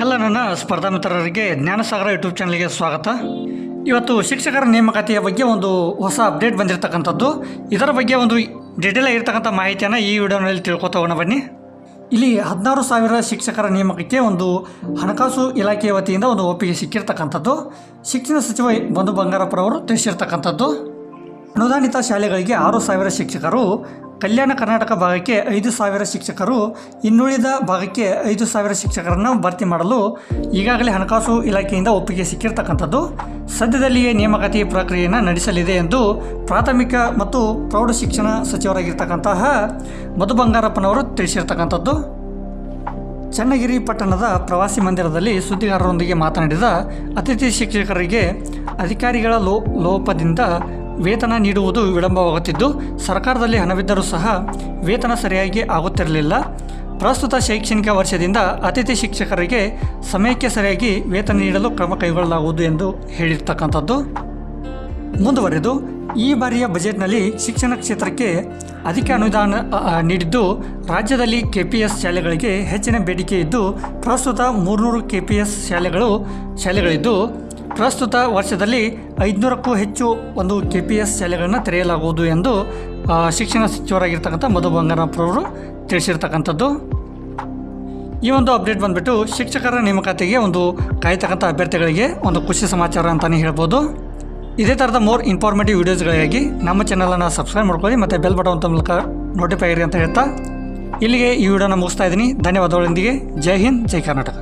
ಎಲ್ಲ ನನ್ನ ಸ್ಪರ್ಧಾ ಮಿತ್ರರಿಗೆ ಜ್ಞಾನಸಾಗರ ಯೂಟ್ಯೂಬ್ ಚಾನಲ್ಗೆ ಸ್ವಾಗತ. ಇವತ್ತು ಶಿಕ್ಷಕರ ನೇಮಕಾತಿಯ ಬಗ್ಗೆ ಒಂದು ಹೊಸ ಅಪ್ಡೇಟ್ ಬಂದಿರತಕ್ಕಂಥದ್ದು. ಇದರ ಬಗ್ಗೆ ಒಂದು ಡೀಟೇಲ್ ಆಗಿರ್ತಕ್ಕಂಥ ಮಾಹಿತಿಯನ್ನು ಈ ವಿಡಿಯೋನಲ್ಲಿ ತಿಳ್ಕೊತಾ ಹೋಗೋಣ ಬನ್ನಿ. ಇಲ್ಲಿ ಹದಿನಾರು ಸಾವಿರ ಶಿಕ್ಷಕರ ನೇಮಕಕ್ಕೆ ಒಂದು ಹಣಕಾಸು ಇಲಾಖೆಯ ವತಿಯಿಂದ ಒಂದು ಒಪ್ಪಿಗೆ ಸಿಕ್ಕಿರ್ತಕ್ಕಂಥದ್ದು. ಶಿಕ್ಷಣ ಸಚಿವ ಬಂಧು ಬಂಗಾರಪ್ಪರವರು ತಿಳಿಸಿರ್ತಕ್ಕಂಥದ್ದು. ಅನುದಾನಿತ ಶಾಲೆಗಳಿಗೆ ಆರು ಸಾವಿರ ಶಿಕ್ಷಕರು, ಕಲ್ಯಾಣ ಕರ್ನಾಟಕ ಭಾಗಕ್ಕೆ ಐದು ಸಾವಿರ ಶಿಕ್ಷಕರು, ಇನ್ನುಳಿದ ಭಾಗಕ್ಕೆ ಐದು ಸಾವಿರ ಶಿಕ್ಷಕರನ್ನು ಭರ್ತಿ ಮಾಡಲು ಈಗಾಗಲೇ ಹಣಕಾಸು ಇಲಾಖೆಯಿಂದ ಒಪ್ಪಿಗೆ ಸಿಕ್ಕಿರ್ತಕ್ಕಂಥದ್ದು. ಸದ್ಯದಲ್ಲಿಯೇ ನೇಮಕಾತಿ ಪ್ರಕ್ರಿಯೆಯನ್ನು ನಡೆಸಲಿದೆ ಎಂದು ಪ್ರಾಥಮಿಕ ಮತ್ತು ಪ್ರೌಢ ಶಿಕ್ಷಣ ಸಚಿವರಾಗಿರ್ತಕ್ಕಂತಹ ಮಧು ಬಂಗಾರಪ್ಪನವರು ತಿಳಿಸಿರ್ತಕ್ಕಂಥದ್ದು. ಚನ್ನಗಿರಿ ಪಟ್ಟಣದ ಪ್ರವಾಸಿ ಮಂದಿರದಲ್ಲಿ ಸುದ್ದಿಗಾರರೊಂದಿಗೆ ಮಾತನಾಡಿದ ಅತಿಥಿ ಶಿಕ್ಷಕರಿಗೆ ಅಧಿಕಾರಿಗಳ ಲೋ, ಲೋಪದಿಂದ ವೇತನ ನೀಡುವುದು ವಿಳಂಬವಾಗುತ್ತಿದ್ದು, ಸರ್ಕಾರದಲ್ಲಿ ಹಣವಿದ್ದರೂ ಸಹ ವೇತನ ಸರಿಯಾಗಿ ಆಗುತ್ತಿರಲಿಲ್ಲ. ಪ್ರಸ್ತುತ ಶೈಕ್ಷಣಿಕ ವರ್ಷದಿಂದ ಅತಿಥಿ ಶಿಕ್ಷಕರಿಗೆ ಸಮಯಕ್ಕೆ ಸರಿಯಾಗಿ ವೇತನ ನೀಡಲು ಕ್ರಮ ಕೈಗೊಳ್ಳಲಾಗುವುದು ಎಂದು ಹೇಳಿರ್ತಕ್ಕಂಥದ್ದು. ಮುಂದುವರೆದು, ಈ ಬಾರಿಯ ಬಜೆಟ್ನಲ್ಲಿ ಶಿಕ್ಷಣ ಕ್ಷೇತ್ರಕ್ಕೆ ಅಧಿಕ ಅನುದಾನ ನೀಡಿದ್ದು, ರಾಜ್ಯದಲ್ಲಿ ಕೆ ಪಿ ಎಸ್ ಶಾಲೆಗಳಿಗೆ ಹೆಚ್ಚಿನ ಬೇಡಿಕೆ ಇದ್ದು, ಪ್ರಸ್ತುತ ಮೂರುನೂರು ಕೆ ಪಿ ಎಸ್ ಶಾಲೆಗಳು, ಶಾಲೆಗಳಿದ್ದು ಪ್ರಸ್ತುತ ವರ್ಷದಲ್ಲಿ ಐದುನೂರಕ್ಕೂ ಹೆಚ್ಚು ಒಂದು ಕೆ ಪಿ ಎಸ್ ಶಾಲೆಗಳನ್ನು ತೆರೆಯಲಾಗುವುದು ಎಂದು ಶಿಕ್ಷಣ ಸಚಿವರಾಗಿರ್ತಕ್ಕಂಥ ಮಧು ಬಂಗಾರಪ್ಪರವರು ತಿಳಿಸಿರ್ತಕ್ಕಂಥದ್ದು. ಈ ಒಂದು ಅಪ್ಡೇಟ್ ಬಂದುಬಿಟ್ಟು ಶಿಕ್ಷಕರ ನೇಮಕಾತಿಗೆ ಒಂದು ಕಾಯ್ತಕ್ಕಂಥ ಅಭ್ಯರ್ಥಿಗಳಿಗೆ ಒಂದು ಖುಷಿ ಸಮಾಚಾರ ಅಂತಲೇ ಹೇಳ್ಬೋದು. ಇದೇ ಥರದ ಮೋರ್ ಇನ್ಫಾರ್ಮೇಟಿವ್ ವೀಡಿಯೋಸ್ಗಳಿಗಾಗಿ ನಮ್ಮ ಚಾನಲನ್ನು ಸಬ್ಸ್ಕ್ರೈಬ್ ಮಾಡ್ಕೊಳ್ಳಿ ಮತ್ತು ಬೆಲ್ ಬಟನ್ ಮೂಲಕ ನೋಟಿಫೈ ಆಗಿರಿ ಅಂತ ಹೇಳ್ತಾ ಇಲ್ಲಿಗೆ ಈ ವಿಡಿಯೋನ ಮುಗಿಸ್ತಾ ಇದ್ದೀನಿ. ಧನ್ಯವಾದಗಳೊಂದಿಗೆ ಜೈ ಹಿಂದ್, ಜೈ ಕರ್ನಾಟಕ.